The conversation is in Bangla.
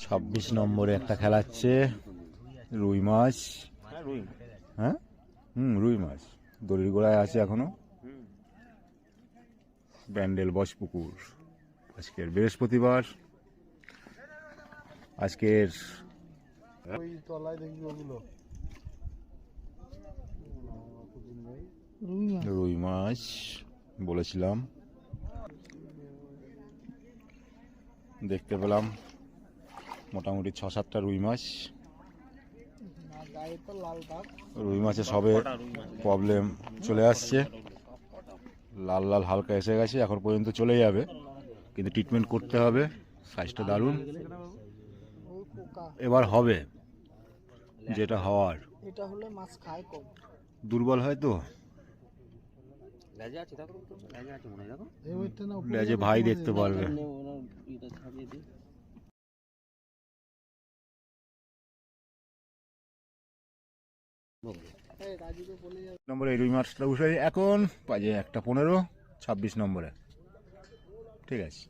ছাব্বিশ নম্বরে একটা খেলাচ্ছে। রুই মাছ। হ্যাঁ রুই হ্যাঁ? হুম রুই মাছ। দড়ির গোড়ায় আছে এখনও। ব্যান্ডেল বসপুকুর। আজকের বৃহস্পতিবার। আজকের রুই মাছ বলেছিলাম। দেখতে পেলাম। মোটামুটি ছ সাতটা রুই মাছ। গায়ে তো লাল দাগ রুই মাছে। সবে প্রবলেম চলে আসছে। লাল লাল হালকা এসে গেছে এখন পর্যন্ত চলে যাবে। কিন্তু ট্রিটমেন্ট করতে হবে সাইজটা দারুণ। এবার হবে যেটা হওয়ার। এটা হলে মাছ খায় কম। দুর্বল হয় তো? লেজে ভাই দেখতে পারবে। নম্বরে রুই মাছটা উঠে এখন বাজে একটা পনেরো ছাব্বিশ নম্বরে। ঠিক আছে।